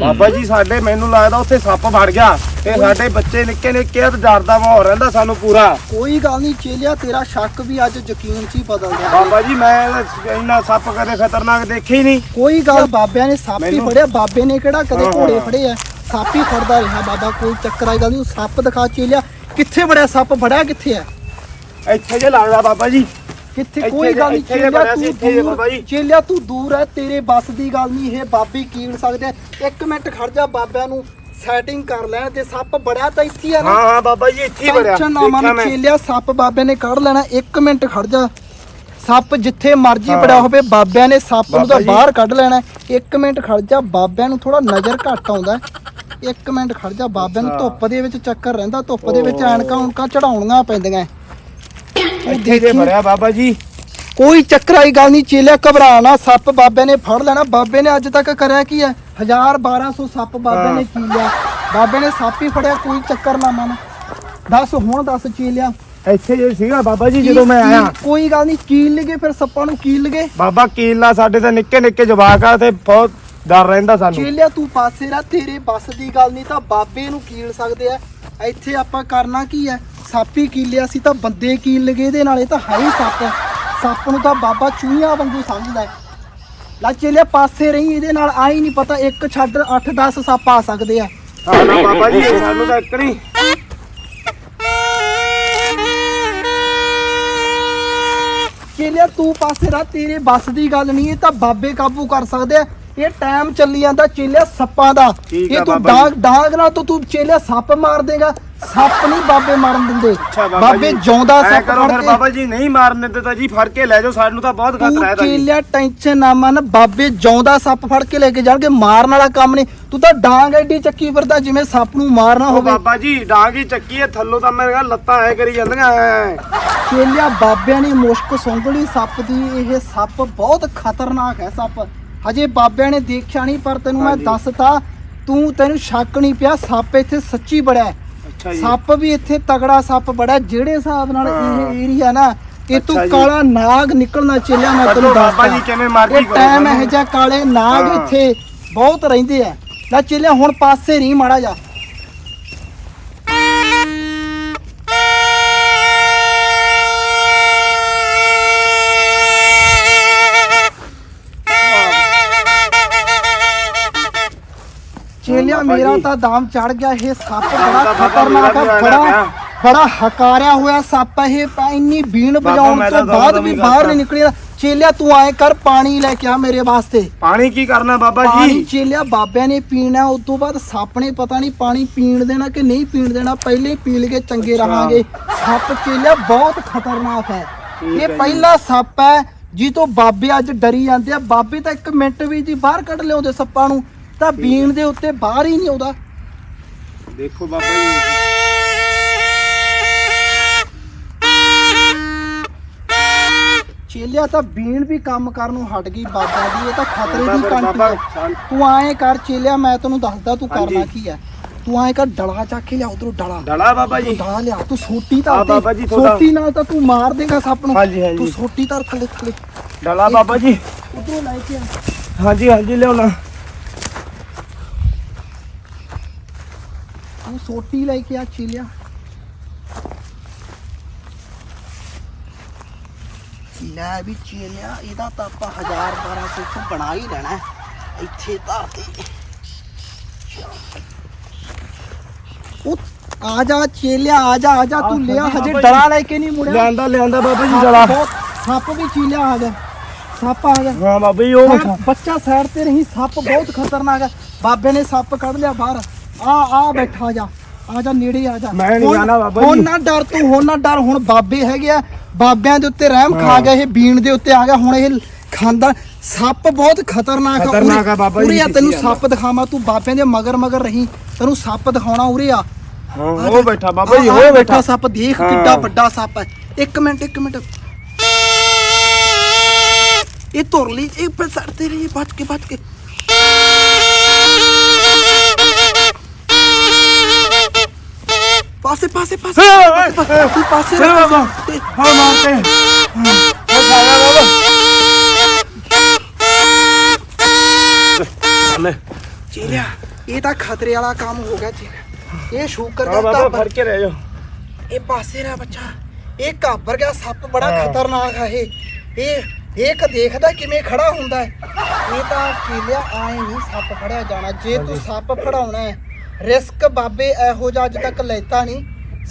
ਬਾਬਾ ਜੀ ਸਾਡੇ ਮੈਨੂੰ ਲੱਗਦਾ ਉੱਥੇ ਸੱਪ ਵੜ ਗਿਆ। ਤੇ ਸਾਡੇ ਬੱਚੇ ਨਿੱਕੇ ਨਿੱਕੇ ਆ ਤੇ ਡਰ ਦਾ ਮਾਹੌਲ ਰਹਿੰਦਾ ਸਾਨੂੰ ਪੂਰਾ। ਕੋਈ ਗੱਲ ਨਹੀਂ ਚੇਲਿਆ ਤੇਰਾ ਸ਼ੱਕ ਵੀ ਅੱਜ ਯਕੀਨ 'ਚ ਹੀ ਬਦਲ ਗਿਆ। ਬਾਬਾ ਜੀ ਮੈਂ ਇੰਨਾ ਸੱਪ ਕਦੇ ਖਤਰਨਾਕ ਦੇਖਿਆ ਹੀ ਨਹੀਂ। ਕੋਈ ਗੱਲ ਬਾਬਿਆਂ ਨੇ ਸੱਪ ਹੀ ਫੜਿਆ। ਬਾਬੇ ਨੇ ਕਿਹੜਾ ਕਦੇ ਘੋੜੇ। ਫੜੇ ਆ? ਸੱਪ ਹੀ ਫੜਦਾ ਰਿਹਾ ਬਾਬਾ ਕੋਈ ਚੱਕਰ ਆਈ ਗੱਲ ਨਹੀਂ। ਸੱਪ ਦਿਖਾ ਚੇਲਿਆ ਕਿੱਥੇ ਫੜਿਆ? ਸੱਪ ਫੜਿਆ ਕਿੱਥੇ ਆ? ਇੱਥੇ ਜੇ ਲੱਗਦਾ ਬਾਬਾ ਜੀ। ਕਿੱਥੇ ਕੋਈ ਗੱਲ ਨਹੀਂ ਚੇਲਿਆ ਤੂੰ ਦੂਰ। ਚੇਲਿਆ ਤੂੰ ਦੂਰ ਹੈ ਤੇਰੇ ਬੱਸ ਦੀ ਗੱਲ ਨਹੀਂ ਇਹ ਬਾਬੀ ਕੀੜ ਸਕਦੇ। ਇੱਕ ਮਿੰਟ ਖੜ ਜਾ ਬਾਬਿਆਂ ਨੂੰ ਸੈਟਿੰਗ ਕਰ ਲੈਣ ਤੇ ਸੱਪ ਬੜਿਆ ਤਾਂ ਇੱਥੇ ਆ ਨਾ ਹਾਂ ਹਾਂ ਬਾਬਾ ਜੀ ਇੱਥੇ ਹੀ ਵੜਿਆ ਟੈਨਸ਼ਨ ਨਾ ਮਨ ਚੇਲਿਆ ਸੱਪ ਬਾਬੇ ਨੇ ਕੱਢ ਲੈਣਾ ਇੱਕ ਮਿੰਟ ਖੜ ਜਾ ਸੱਪ ਜਿੱਥੇ ਮਰਜ਼ੀ ਹਾਂ। ਬੜਿਆ ਹੋਵੇ ਬਾਬਿਆਂ ਨੇ ਸੱਪ ਨੂੰ ਤਾਂ। ਬਾਹਰ ਕੱਢ ਲੈਣਾ ਇੱਕ ਮਿੰਟ ਖੜ ਜਾ ਬਾਬਿਆਂ ਨੂੰ ਥੋੜਾ ਨਜ਼ਰ ਘੱਟ ਆਉਂਦਾ ਇੱਕ ਮਿੰਟ ਖੜ ਜਾ ਬਾਬਿਆਂ ਨੂੰ। ਧੁੱਪ ਦੇ ਵਿੱਚ ਚੱਕਰ ਰਹਿੰਦਾ ਧੁੱਪ ਦੇ ਵਿੱਚ ਐਨਕਾਂ ਉਨਕਾਂ ਚੜਾਉਣੀਆਂ ਪੈਂਦੀਆਂ ਤੂੰ ਇੱਥੇ ਦੇਖੀ? ਵੜਿਆ ਬਾਬਾ ਜੀ? ਕੋਈ ਚੱਕਰ ਵਾਲੀ ਗੱਲ ਨਹੀਂ ਚੇਲਿਆ ਘਬਰਾ ਨਾ ਸੱਪ ਬਾਬੇ ਨੇ ਫੜ ਲੈਣਾ। ਬਾਬੇ ਨੇ ਅੱਜ ਤੱਕ ਕਰਿਆ ਕੀ ਹੈ? 1000 1200 ਸੱਪ ਬਾਬੇ ਹਾਂ। ਨੇ ਕੀ ਲਿਆ। ਬਾਬੇ ਨੇ ਸੱਪ ਹੀ ਫੜਿਆ ਕੋਈ ਚੱਕਰ ਨਾ ਮਨ। ਦੱਸ ਹੁਣ ਦੱਸ ਚੇਲਿਆ। ਇੱਥੇ ਜੇ ਸੀਗਾ ਬਾਬਾ ਜੀ ਜਦੋਂ ਮੈਂ ਆਇਆ। ਕੋਈ ਗੱਲ ਨਹੀਂ ਕੀਲ ਲਗੇ ਫਿਰ ਸੱਪਾਂ ਨੂੰ ਕੀਲ ਲਗੇ ਬਾਬਾ ਕੀਲਾ ਸਾਡੇ ਤੇ ਨਿੱਕੇ ਨਿੱਕੇ ਜਵਾਕ ਆ ਤੇ ਬਹੁਤ ਡਰ ਰਹਿੰਦਾ ਸਾਨੂੰ। ਚੇਲਿਆ ਤੂੰ ਪਾਸੇ ਰਹਿ ਤੇਰੇ ਬੱਸ ਦੀ ਗੱਲ ਨਹੀਂ ਤਾਂ ਬਾਬੇ ਨੂੰ ਕੀਲ ਸਕਦੇ ਆ। ਇੱਥੇ ਆਪਾਂ ਕਰਨਾ ਕੀ ਹੈ? ਸੱਪ ਹੀ ਕੀਲਿਆ ਸੀ ਤਾਂ ਬੰਦੇ ਕੀਲ ਲਗੇ ਇਹਦੇ ਨਾਲ? ਇਹ ਤਾਂ ਹੈ ਹੀ ਸੱਪ। ਸੱਪ ਨੂੰ ਤਾਂ ਬਾਬਾ ਚੂਹੀਆਂ ਵਾਂਗੂ ਸਮਝਦਾ ਹੈ। ਲੈ ਚੇਲਿਆ ਪਾਸੇ ਰਹੀ ਇਹਦੇ ਨਾਲ ਆਈ ਨਹੀਂ ਪਤਾ ਇੱਕ ਛੱਡ 8 10 ਸੱਪ ਆ ਸਕਦੇ ਆ। ਹਾਂ ਨਾ ਬਾਬਾ ਜੀ ਸਾਨੂੰ ਤਾਂ ਇੱਕ ਨਹੀਂ। ਚੇਲਿਆ ਤੂੰ ਪਾਸੇ ਰਹਿ ਤੇਰੇ ਬੱਸ ਦੀ ਗੱਲ ਨਹੀਂ ਇਹ ਤਾਂ ਬਾਬੇ ਕਾਬੂ ਕਰ ਸਕਦੇ ਆ। ਇਹ ਟਾਈਮ ਚੱਲੀ ਜਾਂਦਾ ਚੇਲਿਆ ਸੱਪਾਂ ਦਾ। ਠੀਕ ਇਹ ਆ ਤੂੰ ਬਾਬਾ ਡਾਂਗ ਡਾਂਗ ਨਾਲ ਤਾਂ ਤੂੰ ਚੇਲਿਆ ਸੱਪ ਮਾਰ ਦੇਗਾ। ਸੱਪ ਨਹੀਂ ਬਾਬੇ ਮਾਰਨ ਦਿੰਦੇ। ਅੱਛਾ ਬਾਬਾ ਬਾਬੇ ਜੀ। ਜਿਉਂਦਾ ਐਂ ਸੱਪ ਕਰੋ ਫੜ ਫਿਰ ਕੇ। ਬਾਬਾ ਜੀ ਨਹੀਂ ਮਾਰਨ ਦਿੰਦੇ ਤਾਂ ਜੀ ਫੜ ਕੇ ਲੈ ਜਾਓ ਸਾਨੂੰ ਤਾਂ ਬਹੁਤ ਖਤਰਾ ਹੈ ਤੂੰ ਤਾਂ ਜੀ। ਚੇਲਿਆ ਟੈਨਸ਼ਨ ਨਾ ਮੰਨ ਬਾਬੇ ਜਿਉਂਦਾ ਸੱਪ ਫੜ ਕੇ ਲੈ ਕੇ ਜਾਣਗੇ ਮਾਰਨ ਵਾਲਾ ਕੰਮ ਨਹੀਂ। ਤੂੰ ਤਾਂ ਡਾਂਗ ਐਡੀ ਚੱਕੀ ਫਿਰਦਾ ਜਿਵੇਂ ਸੱਪ ਨੂੰ ਮਾਰਨਾ ਉਹ ਹੋਵੇ। ਬਾਬਾ ਜੀ ਡਾਂਗ ਹੀ ਚੱਕੀ ਹੈ ਥੱਲੋਂ ਤਾਂ ਮੇਰੇ ਨਾਲ ਲੱਤਾਂ ਐ ਕਰੀ ਜਾਂਦੀਆਂ ਐਂ। ਚੇਲਿਆ ਬਾਬਿਆਂ ਨੇ ਮੁਸ਼ਕ ਸੁੰਗਲੀ ਸੱਪ ਦੀ ਇਹ ਸੱਪ ਬਹੁਤ ਖਤਰਨਾਕ ਹੈ ਸੱਪ। ਹਜੇ ਬਾਬਿਆਂ ਨੇ ਦੇਖਿਆ ਨਹੀਂ ਪਰ ਤੈਨੂੰ ਮੈਂ। ਦੱਸਤਾ ਤੂੰ ਤੈਨੂੰ ਸ਼ੱਕ ਨਹੀਂ ਪਿਆ ਸੱਪ ਇੱਥੇ ਸੱਚੀ ਬੜਾ ਹੈ ਅੱਛਾ ਜੀ ਸੱਪ ਵੀ ਇੱਥੇ ਤਗੜਾ ਸੱਪ ਬੜਾ ਹੈ। ਜਿਹੜੇ ਹਿਸਾਬ ਨਾਲ ਹਾਂ। ਇਹ ਏਰੀਆ ਨਾ ਇਹ ਤੂੰ ਅੱਛਾ ਜੀ। ਕਾਲਾ ਨਾਗ ਨਿਕਲਣਾ ਚੇਲਿਆ ਮੈਂ ਕੱਢੋ ਤੈਨੂੰ ਬਾਬਾ ਦੱਸਦਾ ਜੀ ਕਿਵੇਂ ਮਰਜ਼ੀ ਇਹ ਕਰੋ ਟਾਈਮ। ਇਹ ਜਿਹਾ ਕਾਲੇ ਨਾਗ ਹਾਂ। ਇੱਥੇ ਬਹੁਤ ਰਹਿੰਦੇ ਆ ਲੈ ਚੇਲਿਆ ਹੁਣ ਪਾਸੇ ਨਹੀਂ ਮਾੜਾ ਜਾ ਬਾਬਾ ਮੇਰਾ। ਤਾਂ ਦਾਮ ਚੜ ਗਿਆ ਇਹ ਸੱਪ ਤਾਂ ਬੜਾ ਖਤਰਨਾਕ ਆ ਬੜਾ ਬੜਾ ਹਕਾਰਿਆ ਹੋਇਆ ਸੱਪ ਆ ਇਹ ਪਾ- ਇੰਨੀ ਬੀਣ ਵਜਾਉਣ ਤੋਂ ਤਾਂ ਬਾਅਦ ਵੀ ਬਾਹਰ। ਨਹੀਂ ਨਿਕਲਿਆ ਚੇਲਿਆ ਤੂੰ ਆਏ ਕਰ ਪਾਣੀ ਲੈ ਕੇ ਆ ਮੇਰੇ ਵਾਸਤੇ ਪਾਣੀ ਕੀ ਕਰਨਾ ਬਾਬਾ ਪਾਣੀ ਜੀ ਚੇਲਿਆ ਬਾਬਿਆਂ ਨੇ ਪੀਣਾ ਉਸ ਤੋਂ ਬਾਅਦ ਸੱਪ ਨੇ ਪਤਾ ਨਹੀਂ ਪਾਣੀ ਪੀਣ ਦੇਣਾ ਕਿ ਨਹੀਂ ਪੀਣ ਦੇਣਾ ਪਹਿਲੇ ਪੀ ਲਗੇ ਚੰਗੇ। ਰਹਾਂਗੇ ਸੱਪ ਚੇਲਿਆ ਬਹੁਤ ਖਤਰਨਾਕ ਹੈ ਇਹ। ਪਹਿਲਾ ਸੱਪ ਹੈ ਜੀ ਤੋਂ ਬਾਬੇ ਅੱਜ ਡਰੀ ਜਾਂਦੇ ਆ ਬਾਬੇ ਤਾਂ ਇੱਕ ਮਿੰਟ ਵੀ ਜੀ ਬਾਹਰ ਕੱਢ ਲਿਆਉਂਦੇ ਸੱਪਾਂ ਨੂੰ ਤਾਂ ਬੀਣ ਦੇ ਉੱਤੇ ਬਾਹਰ ਹੀ ਨਹੀਂ ਆਉਂਦਾ। ਦੇਖੋ ਬਾਬਾ ਜੀ। ਚੇਲਿਆ ਤਾਂ ਬੀਣ ਵੀ ਕੰਮ ਕਰਨ ਨੂੰ ਹਟ ਗਈ ਬਾਬਾ ਦੀ ਇਹ ਤਾਂ ਖਤਰੇ ਦੀ ਘੰਟੀ ਹੈ। ਤੂੰ ਆਏ ਕਰ ਚੇਲਿਆ ਮੈਂ ਤੈਨੂੰ ਦੱਸਦਾ ਤੂੰ ਕਰਨਾ। ਕੀ ਹੈ। ਤੂੰ ਆਏ ਕਰ ਡਲਾ ਚੱਕ ਕੇ ਲਿਆ ਉਧਰੋਂ ਡਲਾ। ਡਲਾ ਬਾਬਾ ਜੀ। ਤੂੰ ਡਲਾ ਲਿਆ ਤੂੰ ਸੋਟੀ ਧਰ ਬਾਬਾ ਜੀ, ਸੋਟੀ ਨਾਲ ਤਾਂ ਤੂੰ ਮਾਰ ਦੇਗਾ ਸੱਪ ਨੂੰ। ਹਾਂਜੀ, ਹਾਂਜੀ। ਤੂੰ ਸੋਟੀ ਧਰ ਥੱਲੇ ਥੱਲੇ। ਡਲਾ ਬਾਬਾ ਜੀ। ਉਧਰੋਂ ਲੈ ਕੇ ਆ। ਹਾਂਜੀ ਹਾਂਜੀ ਲਿਆਉਣਾ ਲੈ ਕੇ ਆ ਚੇਲਿਆ। ਲੈ ਵੀ ਚੇਲਿਆ ਇਹਦਾ ਤਾਂ ਆਪਾਂ 1000 1200 ਤੋਂ ਬਣਾ ਹੀ ਲੈਣਾ। ਇੱਥੇ ਧਰ ਦੇ ਉਹ ਆ ਜਾ ਚੇਲਿਆ ਆ ਜਾ ਆ ਜਾ ਤੂੰ ਲਿਆ ਹਾਂਜੀ ਡਰਾ। ਲੈ ਕੇ ਨਹੀਂ ਮੁੜਿਆ। ਲਿਆਂਦਾ ਲਿਆਂਦਾ ਬਾਬਾ ਜੀ ਬਹੁਤ- ਸੱਪ ਵੀ ਚੀਲਿਆ ਆ ਗਿਆ। ਸੱਪ ਆ ਗਿਆ। ਹਾਂ ਬਾਬਾ ਜੀ ਉਹ ਬੱਚਾ ਸਾਈਡ ਤੇ ਨਹੀਂ ਸੱਪ ਬਹੁਤ ਖਤਰਨਾਕ ਹੈ। ਬਾਬੇ ਨੇ ਸੱਪ ਕੱਢ ਲਿਆ ਬਾਹਰ। ਆ ਆ ਬੈਠਾ ਜਾ। ਆ ਜਾ ਨੇੜੇ ਆ ਜਾ। ਮੈਂ ਨਹੀਂ ਹੁਣ- ਜਾਣਾ ਬਾਬਾ ਹੁਣ ਜੀ। ਨਾ ਡਰ ਤੂੰ ਹੁਣ ਨਾ ਡਰ। ਹੁਣ ਬਾਬੇ ਹੈਗੇ ਆ। ਬਾਬਿਆਂ ਦੇ ਉੱਤੇ ਰਹਿਮ ਖਾ ਹਾਂ। ਗਿਆ ਇਹ ਬੀਣ ਦੇ ਉੱਤੇ ਆ ਗਿਆ। ਹੁਣ ਇਹ ਖਾਂਦਾ। ਸੱਪ ਬਹੁਤ ਖਤਰਨਾਕ ਖਤਰਨਾਕ ਆ ਬਾਬਾ ਜੀ, ਉਰੇ ਆ ਤੈਨੂੰ ਦਿਸੀ ਜਾਂਦਾ। ਸੱਪ ਦਿਖਾਵਾਂ। ਤੂੰ ਬਾਬਿਆਂ ਦੇ ਮਗਰ ਮਗਰ ਰਹੀਂ। ਤੈਨੂੰ ਸੱਪ ਦਿਖਾਉਣਾ ਉਰੇ ਆ। ਹਾਂ ਆ ਉਹ ਜਾ। ਬੈਠਾ ਬਾਬਾ ਜੀ ਆ- ਉਹ ਆ ਬੈਠਾ। ਸੱਪ। ਦੇਖ ਹਾਂ। ਕਿੱਡਾ ਵੱਡਾ ਸੱਪ ਹੈ ਇੱਕ ਮਿੰਟ ਇੱਕ ਮਿੰਟ। ਇਹ ਤੁਰ ਲਈ ਇਹ ਪਰ ਸੜਦੇ ਰਹੀ ਬਚ ਕੇ ਬਚ ਕੇ। ਤੂੰ ਪਾਸੇ ਚਲ ਰਹਿ, ਬਾਬਾ। ਤੇ- ਹਾਂ। ਮਾਰਤੇ ਹਾਂ ਖਾਇਆ ਬਾਬਾ। ਲੈ। ਚੇਲਿਆ ਇਹ ਤਾਂ ਖਤਰੇ ਵਾਲਾ ਕੰਮ ਹੋ ਗਿਆ ਜੀ ਇਹ ਸ਼ੂਕਰ ਆ ਦਾ ਬਾਬਾ ਘਾਬਰ ਫੜ ਕੇ ਰਹਿ ਜਾਓ। ਇਹ ਪਾਸੇ ਰਿਹਾ ਬੱਚਾ। ਇਹ ਘਾਬਰ ਗਿਆ ਸੱਪ ਬੜਾ ਹਾਂ। ਖਤਰਨਾਕ ਆ ਇਹ। ਇਹ ਇਹ ਕ ਦੇਖਦਾ ਕਿਵੇਂ ਖੜਾ ਹੁੰਦਾ ਹੈ। ਇਹ ਤਾਂ ਕੀਲਿਆ ਆਏ ਨਹੀਂ ਸੱਪ ਫੜਿਆ ਜਾਣਾ। ਜੇ ਤੂੰ ਸੱਪ ਫੜਾਉਣਾ ਹੈ ਰਿਸਕ ਬਾਬੇ ਇਹੋ ਜਿਹਾ ਅੱਜ ਤੱਕ ਲੈਤਾ ਨਹੀਂ।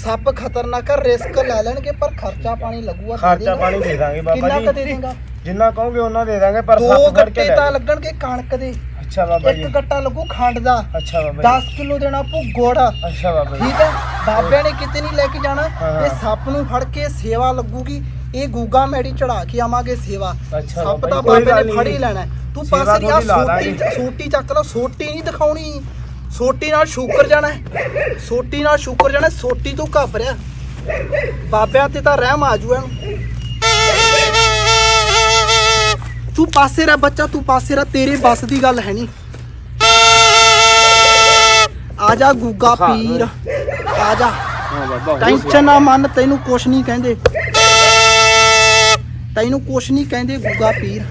ਸੱਪ ਖਤਰਨਾਕ ਆ ਰਿਸਕ ਲੈ ਲੈਣਗੇ ਪਰ ਖਰਚਾ ਪਾਣੀ ਲੱਗੂਗਾ ਦੇ ਖਰਚਾ। ਪਾਣੀ ਦੇ ਦਾਂਗੇ ਕਿੰਨਾ ਬਾਬਾ ਕੁ ਦੇ ਜੀ ਦੇਂਗਾ ਜਿੰਨਾ ਕਹੋਗੇ ਉਹਨਾਂ ਦੇ ਦਾਂਗੇ ਪਰ ਦੋ ਸੱਪ ਫੜ ਕੇ ਗੱਟੇ ਲੈ ਤਾਂ। ਲੱਗਣਗੇ ਕਣਕ ਦੇ। ਅੱਛਾ ਬਾਬਾ ਜੀ। ਇੱਕ ਗੱਟਾ ਲੱਗੂ ਖੰਡ ਦਾ। ਅੱਛਾ ਬਾਬਾ 10 ਕਿਲੋ ਦੇਣਾ ਪਊ ਗੁੜ। ਅੱਛਾ ਬਾਬਾ ਜੀ। ਠੀਕ ਹੈ? ਬਾਬਿਆਂ ਨੇ ਕਿਤੇ ਨਹੀਂ ਲੈ ਕੇ ਜਾਣਾ। ਹਾਂ। ਇਹ ਸੱਪ ਨੂੰ ਫੜ ਕੇ ਸੇਵਾ ਲੱਗੂਗੀ। ਇਹ ਗੂਗਾ ਮੈਡੀ ਚੜਾ ਕੇ ਆਵਾਂਗੇ ਸੇਵਾ। ਅੱਛਾ ਸੱਪ ਬਾਬਾ ਤਾਂ ਕੋਈ ਬਾਬੇ ਗੱਲ ਨੇ ਨਹੀਂ। ਫੜ ਹੀ ਲੈਣਾ। ਹੈ। ਤੂੰ ਸੇਵਾ ਪਾਸੇ ਦੀ ਆ ਤੁਹਾਡੀ ਲਾ ਸੋਟੀ ਦਾਂਗੇ। ਸੋਟੀ ਚੱਕ ਲਓ ਸੋਟੀ ਨਹੀਂ ਦਿਖਾਉਣੀ। ਸੋਟੀ ਨਾਲ ਸ਼ੂਕਰ ਜਾਣਾ। ਸੋਟੀ ਨਾਲ ਸ਼ੂਕਰ ਜਾਣਾ ਸੋਟੀ ਤੋਂ ਘਾਬਰਿਆ ਬਾਬਿਆਂ ਤੇ ਤਾਂ ਰਹਿਮ ਆਜੂ ਇਹਨੂੰ। ਤੂੰ ਪਾਸੇ ਰਹਿ ਬੱਚਾ ਤੂੰ ਪਾਸੇ ਰਹਿ ਤੇਰੇ ਬਸ ਦੀ ਗੱਲ ਹੈ ਨਹੀਂ ਆ ਜਾ ਗੁੱਗਾ। ਪੀਰ ਆ ਜਾ। ਟੈਨਸ਼ਨ ਨਾ ਮੰਨ ਤੈਨੂੰ ਕੁਛ ਨਹੀਂ ਕਹਿੰਦੇ। ਤੈਨੂੰ ਕੁਛ ਨਹੀਂ ਕਹਿੰਦੇ ਗੁੱਗਾ ਪੀਰ।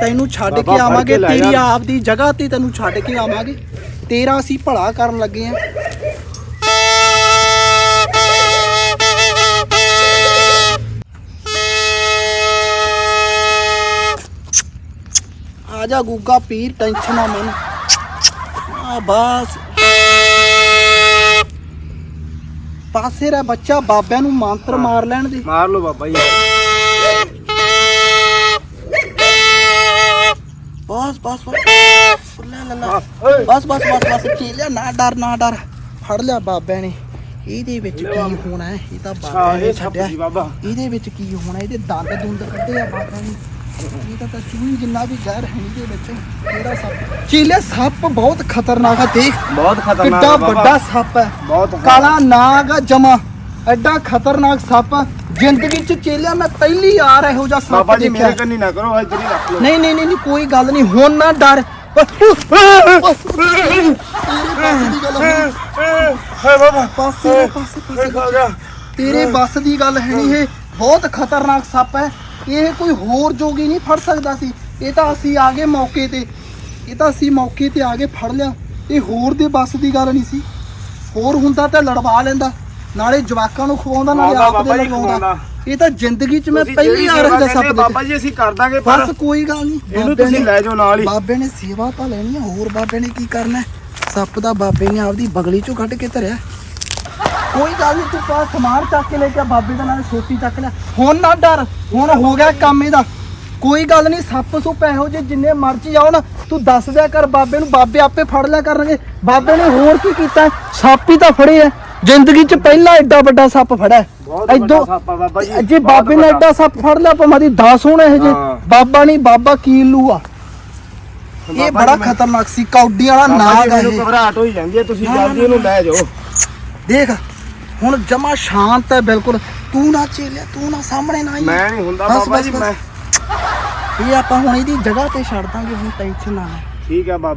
ਤੈਨੂੰ ਛੱਡ ਕੇ ਆਵਾਂਗੇ ਤੇਰੀ ਜਾ। ਆਪ ਦੀ ਜਗ੍ਹਾ ਤੇ ਤੈਨੂੰ ਛੱਡ ਕੇ ਆਵਾਂਗੇ। ਤੇਰਾ ਅਸੀਂ ਭਲਾ ਕਰਨ ਲੱਗੇ ਆਂ ਆ ਜਾ ਗੁੱਗਾ ਪੀਰ ਟੈਨਸ਼ਨ ਨਾ ਮੰਨ। ਆ ਬਸ। ਪਾਸੇ ਰਹਿ ਬੱਚਾ ਬਾਬਿਆਂ ਨੂੰ ਮੰਤਰ ਮਾਰ ਲੈਣ ਦੇ। ਮਾਰ ਲਓ ਬਾਬਾ ਜੀ। ਬਸ ਬਸ ਬਸ। ਲੈ ਲੈ ਲੈ। ਆ, ਓਏ ਬਸ ਬਸ ਬਸ। ਬਸ ਚੀਲਿਆ ਨਾ ਡਰ ਨਾ ਡਰ। ਫੜ ਲਿਆ ਬਾਬਿਆਂ ਨੇ। ਇਹਦੇ ਵਿੱਚ ਕੀ ਹੋਣਾ ਹੈ? ਇਹ ਤਾਂ ਬਾਬਿਆਂ ਨੇ ਛੱਡਿਆ। ਬਾਬਾ। ਇਹਦੇ ਵਿੱਚ ਕੀ ਹੋਣਾ ਇਹਦੇ ਦੰਦ ਦੁੰਦ ਕੱਢੇ ਆ ਬਾਬਿਆਂ ਨੇ। ਇਹ ਤਾਂ ਤਾਂ ਚੂਹੀ ਜਿੰਨਾ ਵੀ ਜ਼ਹਿਰ ਹੈ ਇਹਦੇ ਵਿੱਚ ਕਿਹੜਾ ਸੱਪ। ਚੀਲਿਆ ਸੱਪ ਬਹੁਤ ਖਤਰਨਾਕ ਆ। ਦੇਖ ਬਹੁਤ ਖਤਰਨਾਕ ਕਿੱਡਾ ਹੈ ਬਾਬਾ। ਵੱਡਾ ਸੱਪ ਹੈ। ਬਹੁਤ ਕਾਲਾ ਨਾਗ ਆ ਜਮਾ। ਐਡਾ ਖਤਰਨਾਕ ਸੱਪ ਆ। ਜ਼ਿੰਦਗੀ ਚ ਚੇਲਿਆ ਮੈਂ ਪਹਿਲੀ ਵਾਰ ਇਹੋ ਜਿਹਾ ਸੱਪ ਬਾਬਾ ਜੀ ਮੇਰੇ ਕੰਨੀ ਨਾ ਕਰੋ ਇੱਧਰ ਹੀ ਰੱਖ ਲਓ। ਨਹੀਂ ਨਹੀਂ ਨਹੀਂ ਨਹੀਂ, ਕੋਈ ਗੱਲ ਨਹੀਂ। ਹੁਣ ਨਾ ਡਰ। ਹਾਏ ਬਾਬਾ ਪਾਸੇ ਪਾਸੇ ਹਾਏ ਖਾ ਗਿਆ ਤੇਰੇ ਬੱਸ ਦੀ ਗੱਲ ਹੈ ਨਹੀਂ ਇਹ। ਬਹੁਤ ਖਤਰਨਾਕ ਸੱਪ ਹੈ। ਇਹ ਕੋਈ ਹੋਰ ਜੋਗੀ ਨਹੀਂ ਫੜ ਸਕਦਾ ਸੀ। ਇਹ ਤਾਂ ਅਸੀਂ ਆ ਗਏ ਮੌਕੇ ਤੇ। ਇਹ ਤਾਂ ਅਸੀਂ ਮੌਕੇ ਤੇ ਆ ਕੇ ਫੜ ਲਿਆ। ਇਹ ਹੋਰ ਦੇ ਬੱਸ ਦੀ ਗੱਲ ਨਹੀਂ ਸੀ। ਹੋਰ ਹੁੰਦਾ ਤਾਂ ਲੜਵਾ ਲੈਂਦਾ। ਨਾਲੇ ਜਵਾਕਾਂ ਨੂੰ ਖਵਾਉਂਦਾ ਨਾਲੇ ਆਪ ਦੇ ਖਵਾਉਂਦਾ। ਇਹ ਤਾਂ ਜ਼ਿੰਦਗੀ 'ਚ ਮੈਂ ਤੁਸੀਂ ਪਹਿਲੀ ਜਿਹੜੀ ਵਾਰ ਸੇਵਾ ਇਹਦਾ ਸੱਪ ਕਹਿੰਦੇ, ਬਾਬਾ ਜੀ ਅਸੀਂ ਕਰ ਦਾਂਗੇ ਪਰ ਬਸ ਕੋਈ ਗੱਲ ਨਹੀਂ ਇਹਨੂੰ ਬਾਬੇ ਤੁਸੀਂ ਨੇ- ਲੈ ਜਾਓ ਨਾਲ ਹੀ। ਬਾਬੇ ਨੇ ਸੇਵਾ ਤਾਂ ਲੈਣੀ ਆ ਹੋਰ ਬਾਬੇ ਨੇ ਕੀ ਕਰਨਾ ਹੈ? ਸੱਪ ਦਾ ਬਾਬੇ ਨੇ ਆਪਦੀ ਬਗਲੀ ਚੋਂ ਕੱਢ ਕੇ ਧਰਿਆ ਕੋਈ ਗੱਲ ਨਹੀਂ ਤੂੰ ਪਾ ਸਮਾਨ ਚੱਕ ਕੇ ਲੈ ਕੇ ਆ, ਬਾਬੇ ਦਾ ਨਾਲ ਛੋਟੀ ਚੱਕ ਲੈ। ਹੁਣ ਨਾ ਡਰ ਹੁਣ ਹੋ ਗਿਆ ਕੰਮ ਇਹਦਾ। ਕੋਈ ਗੱਲ ਨਹੀਂ ਸੱਪ ਸੁੱਪ ਇਹੋ ਜਿਹੇ ਜਿੰਨੇ ਮਰਜ਼ੀ ਆਉਣ ਤੂੰ ਦੱਸ ਦਿਆ ਕਰ ਬਾਬੇ ਨੂੰ ਬਾਬੇ ਆਪੇ ਫੜ ਲਿਆ ਕਰਨਗੇ। ਬਾਬੇ ਨੇ ਹੋਰ ਕੀ ਕੀਤਾ ਹੈ? ਸੱਪ ਹੀ ਤਾਂ ਫੜੇ ਐ ਜ਼ਿੰਦਗੀ 'ਚ ਪਹਿਲਾ ਐਡਾ ਵੱਡਾ ਸੱਪ ਫੜਿਆ। ਬਹੁਤ ਵੱਡਾ ਸੱਪ ਆ ਬਾਬਾ ਜੀ ਜੇ ਬਾਬੇ ਨੇ। ਐਡਾ ਸੱਪ ਫੜ ਲਿਆ ਭਾਵੇਂ ਦੀ 10 ਹੋਣ ਇਹ ਜੇ। ਹਾਂ। ਬਾਬਾ ਨਹੀਂ ਬਾਬਾ ਕੀਲੂ ਆ? ਇਹ ਬੜਾ ਖਤਰਨਾਕ ਸੀ ਕੌਡੀ ਵਾਲਾ ਨਾਗ ਆ ਇਹ। ਘਬਰਾਹਟ ਹੋਈ ਜਾਂਦੀ ਹੈ ਤੁਸੀਂ ਜਲਦੀ ਇਹਨੂੰ ਲੈ ਜਾਓ। ਦੇਖ ਹੁਣ ਜਮਾ ਸ਼ਾਂਤ ਹੈ ਬਿਲਕੁਲ। ਤੂੰ ਨਾ ਚੇਲਿਆ ਤੂੰ ਨਾ ਸਾਹਮਣੇ ਨਾ ਆਈ। ਮੈਂ ਨਹੀਂ ਹੁੰਦਾ ਬਸ, ਬਾਬਾ ਬਸ, ਜੀ ਬਸ। ਮੈਂ ਇਹ ਆਪਾਂ ਹੁਣ ਇਹਦੀ ਜਗ੍ਹਾ ਤੇ ਛੱਡ ਦਾਂਗੇ ਹੁਣ ਟੈਨਸ਼ਨ ਨਾ ਲੈ ਠੀਕ ਹੈ ਬਾਬਾ।